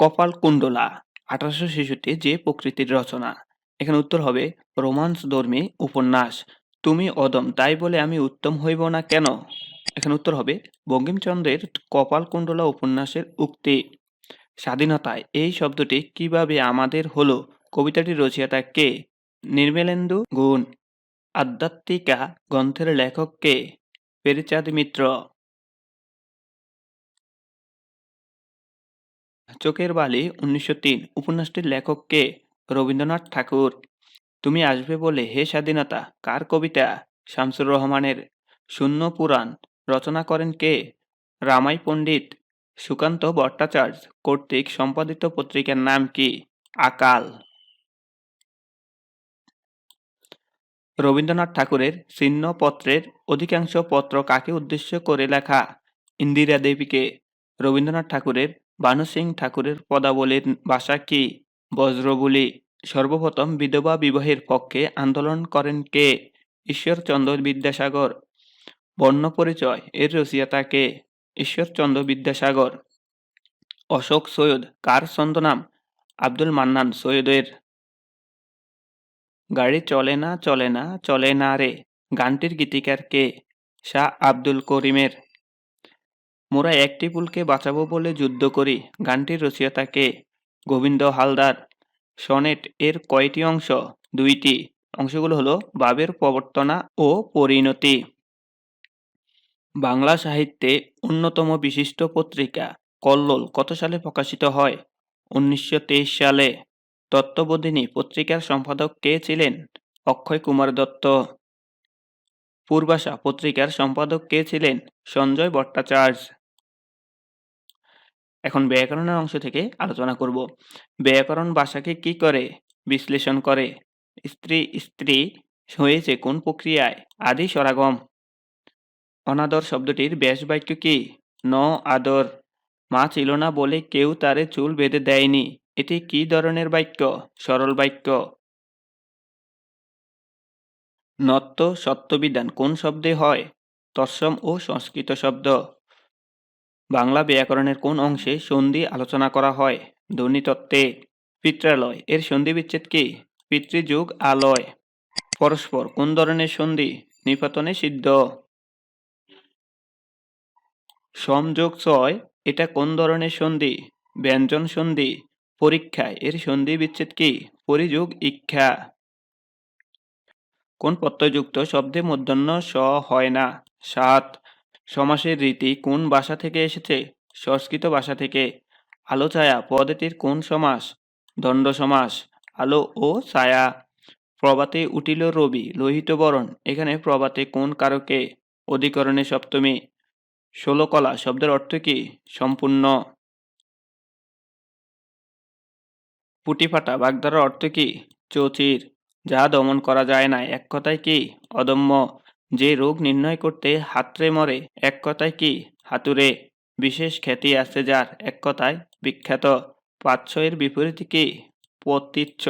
কপাল কুণ্ডলা, আঠারোশো ছেষট্টি যে প্রকৃতির রচনা। এখানে উত্তর হবে, রোমান্স ধর্মী উপন্যাস। তুমি অদম, তাই বলে আমি উত্তম হইব না কেন? এখানে উত্তর হবে, বঙ্কিমচন্দ্রের কপাল কুণ্ডলা উপন্যাসের উক্তি। স্বাধীনতায় এই শব্দটি কীভাবে আমাদের হলো? কবিতাটি রচয়িতা কে? নির্মেলেন্দু গুণ। আধ্যাত্মিকা গ্রন্থের লেখক কে? পেরিচাঁদ মিত্র। চোখের বালি উনিশশো তিন উপন্যাসটির লেখক কে? রবীন্দ্রনাথ ঠাকুর। তুমি আসবে বলে হে স্বাধীনতা, কার কবিতা? শামসুর রহমানের শূন্য পুরাণ রচনা করেন কে? রামাই পণ্ডিত সুকান্ত ভট্টাচার্য কর্তৃক সম্পাদিত পত্রিকার নাম কি? আকাল। রবীন্দ্রনাথ ঠাকুরের চিহ্নপত্রের অধিকাংশ পত্র কাকে উদ্দেশ্য করে লেখা? ইন্দিরা দেবীকে। রবীন্দ্রনাথ ঠাকুরের ভানু সিং ঠাকুরের পদাবলীর ভাষা কি? বজ্রবলী সর্বপ্রথম বিধবা বিবাহের পক্ষে আন্দোলন করেন কে? ঈশ্বরচন্দ্র বিদ্যাসাগর। বর্ণ পরিচয়, এর রচয়িতা কে? ঈশ্বরচন্দ্র বিদ্যাসাগর। অশোক সৈয়দ, কার ছন্দনাম আব্দুল মান্নান সৈয়দের। গাড়ি চলে না চলে না চলে না রে। গানটির গীতিকার কে? শাহ আব্দুল করিমের। মোরা একটি ফুলকে বাঁচাবো বলে যুদ্ধ করি। গানটির রচয়িতা কে? গোবিন্দ হালদার। সনেট এর কয়টি অংশ? দুইটি। অংশগুলো হলো ভাবের প্রবর্তনা ও পরিণতি। বাংলা সাহিত্যে অন্যতম বিশিষ্ট পত্রিকা কল্লোল কত সালে প্রকাশিত হয়? উনিশশো তেইশ সালে। তত্ত্ববোধিনী পত্রিকার সম্পাদক কে ছিলেন? অক্ষয় কুমার দত্ত। পূর্বাশা পত্রিকার সম্পাদক কে ছিলেন? সঞ্জয় ভট্টাচার্য। এখন ব্যাকরণের অংশ থেকে আলোচনা করব। ব্যাকরণ ভাষাকে কি করে বিশ্লেষণ করে? স্ত্রী স্ত্রী হয়েছে কোন প্রক্রিয়ায়? আদি সরাগম। অনাদর শব্দটির ব্যাস বাক্য কি? ন, আদর। মা ছিল না বলে কেউ তারে চুল বেঁধে দেয়নি। এটি কি ধরনের বাক্য? সরল বাক্য। নত্য সত্যবিধান কোন শব্দে হয়? তৎসম ও সংস্কৃত শব্দ। বাংলা ব্যাকরণের কোন অংশে সন্ধি আলোচনা করা হয়? ধ্বনিতত্ত্বে। পিত্রালয়। এর সন্ধি বিচ্ছেদ কি? পিতৃযুগ আলয়। পরস্পর কোন ধরনের সন্ধি? নিপাতনে সিদ্ধ। সমযোগ ছয়। এটা কোন ধরনের সন্ধি? ব্যঞ্জন সন্ধি। পরীক্ষায় এর সন্ধি বিচ্ছেদ কি? পরিযোগ ইচ্ছা কোন প্রত্যয়যুক্ত শব্দে মূর্ধন্য স হয় না? সাত। সমাসের রীতি কোন ভাষা থেকে এসেছে? সংস্কৃত ভাষা থেকে। আলো, ছায়া পদ্ধতির কোন সমাস? দণ্ড সমাস, আলো ও ছায়া। প্রভাতে উঠিল রবি, লোহিত বরণ। এখানে প্রভাতে কোন কারকে? অধিকরণে সপ্তমী। ষোলকলা, শব্দের অর্থ কি? সম্পূর্ণ। পুটিফাটা, বাগধারার অর্থ কি? চৌচির। যা দমন করা যায় না এক কথায় কি? অদম্য। যে রোগ নির্ণয় করতে হাতরে মরে, এক কথায় কি? হাতুরে বিশেষ খ্যাতি আছে যার, এক কথায় বিখ্যাত। পাচ্ছয়ের বিপরীত কি? পতিচ্ছ।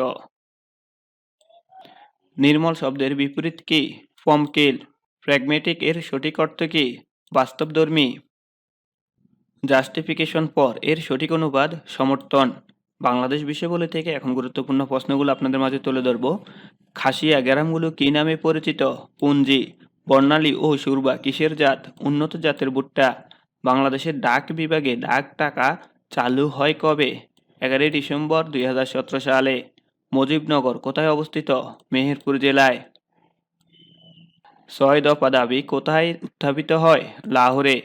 নির্মল শব্দের বিপরীত কি? পমকিল প্র্যাগমেটিক এর সঠিক অর্থ কি? বাস্তবধর্মী। জাস্টিফিকেশন পর এর সঠিক অনুবাদ সমর্থন। বাংলাদেশ বিষয়বলি থেকে এখন গুরুত্বপূর্ণ প্রশ্নগুলো আপনাদের মাঝে তুলে ধরব। খাসিয়া গ্রামগুলো কি নামে পরিচিত? পুঞ্জি। বর্ণালী ও সুরবা কিসের জাত? উন্নত জাতের ভুট্টা। বাংলাদেশের ডাক বিভাগে ডাক টাকা চালু হয় কবে? এগারোই ডিসেম্বর দুই হাজার সতেরো সালে। মুজিবনগর কোথায় অবস্থিত? মেহেরপুর জেলায়। ছয় দফা দাবি কোথায় উত্থাপিত হয়? লাহোরে।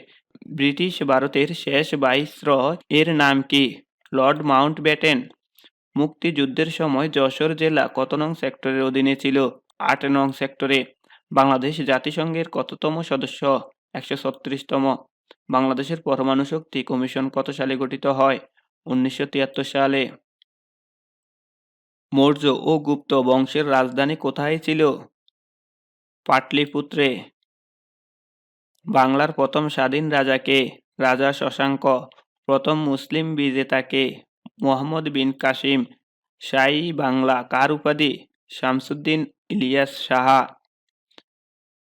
ব্রিটিশ ভারতের শেষ ভাইসরয় এর নাম কি? লর্ড মাউন্ট ব্যাটেন মুক্তিযুদ্ধের সময় যশোর জেলা কত নং সেক্টরের অধীনে ছিল? আট নং সেক্টরে। বাংলাদেশ জাতিসংঘের কততম সদস্য? একশো ছত্রিশতম। বাংলাদেশের পরমাণু শক্তি কমিশন কত সালে গঠিত হয়? উনিশশো তিয়াত্তর সালে। মৌর্য ও গুপ্ত বংশের রাজধানী কোথায় ছিল? পাটলিপুত্রে। বাংলার প্রথম স্বাধীন রাজাকে রাজা শশাঙ্ক। প্রথম মুসলিম বিজেতাকে মোহাম্মদ বিন কাসিম। শাহী বাংলা কার উপাধি? শামসুদ্দিন ইলিয়াস সাহা।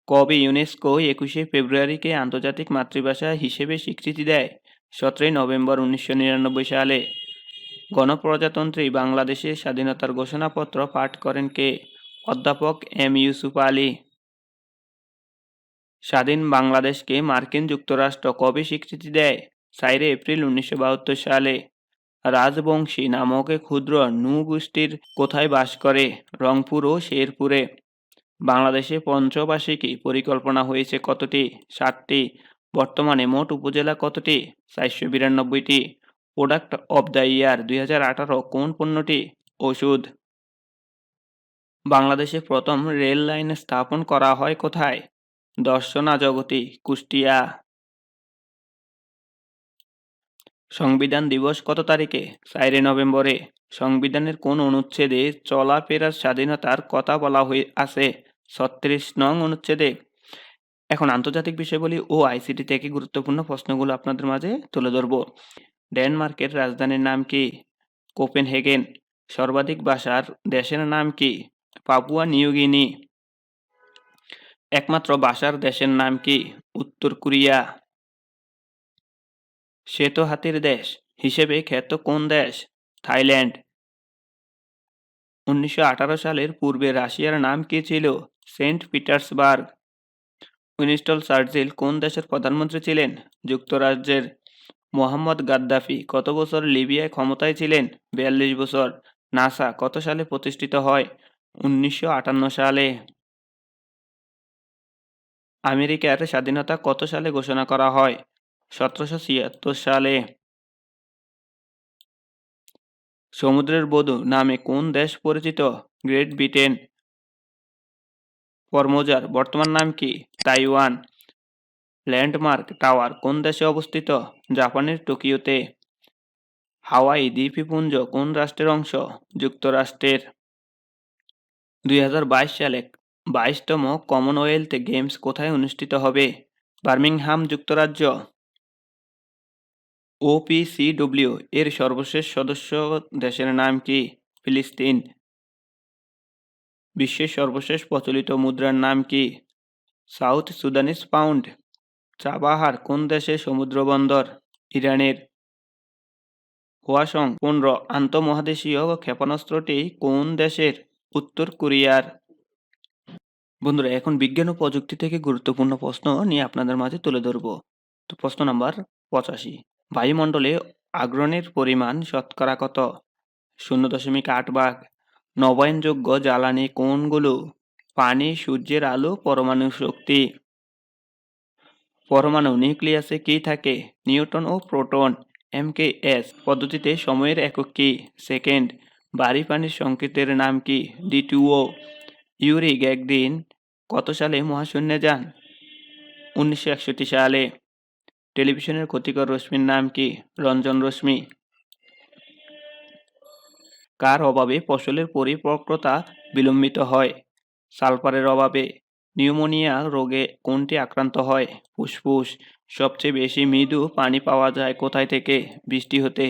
কবে ইউনেস্কো একুশে ফেব্রুয়ারিকে আন্তর্জাতিক মাতৃভাষা হিসেবে স্বীকৃতি দেয়? সতেরোই নভেম্বর উনিশশো নিরানব্বই সালে। গণপ্রজাতন্ত্রী বাংলাদেশের স্বাধীনতার ঘোষণাপত্র পাঠ করেন কে? অধ্যাপক এম. ইউসুফ আলী। স্বাধীন বাংলাদেশকে মার্কিন যুক্তরাষ্ট্র কবে স্বীকৃতি দেয়? চাইরে এপ্রিল উনিশশো বাহাত্তর সালে। রাজবংশী নামক ক্ষুদ্র নু গোষ্ঠীর কোথায় বাস করে? রংপুর ও শেরপুরে। বাংলাদেশে পঞ্চবার্ষিকী পরিকল্পনা হয়েছে কতটি? সাতটি। বর্তমানে মোট উপজেলা কতটি? চারশো বিরানব্বইটি। প্রোডাক্ট অব দ্য ইয়ার দুই হাজার আঠারো কোন পণ্যটি? ওষুধ। বাংলাদেশে প্রথম রেল লাইন স্থাপন করা হয় কোথায়? দর্শনা জগতি, কুষ্টিয়া। সংবিধান দিবস কত তারিখে? চারে নভেম্বরে। সংবিধানের কোন অনুচ্ছেদে চলাফেরার স্বাধীনতার কথা বলা হয়ে আছে। ছত্রিশ নং অনুচ্ছেদে এখন আন্তর্জাতিক বিষয়গুলি ও আইসিটি থেকে গুরুত্বপূর্ণ প্রশ্নগুলো আপনাদের মাঝে তুলে ধরব। ডেনমার্কের রাজধানীর নাম কি? কোপেনহেগেন। সর্বাধিক ভাষার দেশের নাম কি? পাপুয়া নিউগিনি একমাত্র ভাষার দেশের নাম কি? উত্তর কোরিয়া। শ্বেত হাতির দেশ। হিসেবে খ্যাত কোন দেশ? থাইল্যান্ড। উনিশশো আঠারো সালের পূর্বে রাশিয়ার নাম কি ছিল? Saint Petersburg. উইনস্টন চার্চিল কোন দেশের প্রধানমন্ত্রী ছিলেন? যুক্তরাজ্যের মোহাম্মদ গাদ্দাফি কত বছর লিবিয়ায় ক্ষমতায় ছিলেন? বিয়াল্লিশ বছর। নাসা কত সালে প্রতিষ্ঠিত হয়? উনিশশো আটান্ন সালে। আমেরিকার স্বাধীনতা কত সালে ঘোষণা করা হয়? সতেরোশো ছিয়াত্তর সালে। সমুদ্রের বধূ নামে কোন দেশ পরিচিত? Great Britain. ফরমোজার বর্তমান নাম কি? তাইওয়ান। ল্যান্ডমার্ক টাওয়ার কোন দেশে অবস্থিত? জাপানের টোকিওতে। হাওয়াই দ্বীপপুঞ্জ কোন রাষ্ট্রের অংশ? যুক্তরাষ্ট্রের। দুই সালে বাইশতম কমনওয়েলথ গেমস কোথায় অনুষ্ঠিত হবে? বার্মিংহাম যুক্তরাজ্য। ওপিসিডব্লিউ এর সর্বশেষ সদস্য দেশের নাম কি? ফিলিস্তিন। বিশ্বের সর্বশেষ প্রচলিত মুদ্রার নাম কি? South সুদানিস pound. চাবাহার কোন দেশের সমুদ্র বন্দর? ইরানের। হোয়াসং পনেরো আন্তঃমহাদেশীয় ক্ষেপণাস্ত্রটি কোন দেশের? উত্তর কোরিয়ার। বন্ধুরা, এখন বিজ্ঞান ও প্রযুক্তি থেকে গুরুত্বপূর্ণ প্রশ্ন নিয়ে আপনাদের মাঝে তুলে ধরব। তো প্রশ্ন নাম্বার পঁচাশি। বায়ুমণ্ডলে আগ্রণের পরিমাণ শতকরা কত? শূন্য দশমিক আট ভাগ। নবায়নযোগ্য জ্বালানি কোনগুলো? পানি, সূর্যের আলো, পরমাণু শক্তি। পরমাণু নিউক্লিয়াসে কি থাকে? নিউটন ও প্রোটন, এমকেএস পদ্ধতিতে সময়ের একক কি? সেকেন্ড বাড়ি পানির সংকেতের নাম কি? দ্বিতীয় ইউরিক একদিন কত সালে মহাশূন্যে যান? উনিশশো একষট্টি সালে। টেলিভিশনের ক্ষতিকর রশ্মির নাম কি? রঞ্জন রশ্মি। কার অভাবে ফসলের পরিপক্কতা বিলম্বিত হয়? সালফারের অভাবে নিউমোনিয়া রোগে কোনটি আক্রান্ত হয়? ফুসফুস, সবচেয়ে বেশি মৃদু পানি পাওয়া যায় কোথায় থেকে? বৃষ্টি হতে।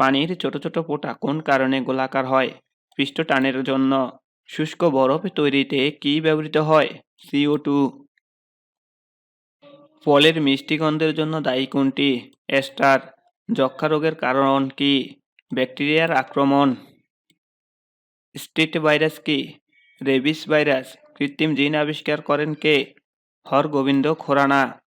পানির ছোট ছোট ফোঁটা কোন কারণে গোলাকার হয়? পৃষ্ঠ টানের জন্য শুষ্ক বরফ তৈরিতে কি ব্যবহৃত হয়? সিও টু ফলের মিষ্টি গন্ধের জন্য দায়ী কোনটি? এস্টার। যক্ষা রোগের কারণ কি? ব্যাকটেরিয়ার আক্রমণ। স্ট্রিট ভাইরাস কি? Rabies virus? কৃত্রিম জিন আবিষ্কার করেন কে? হরগোবিন্দ খোরানা।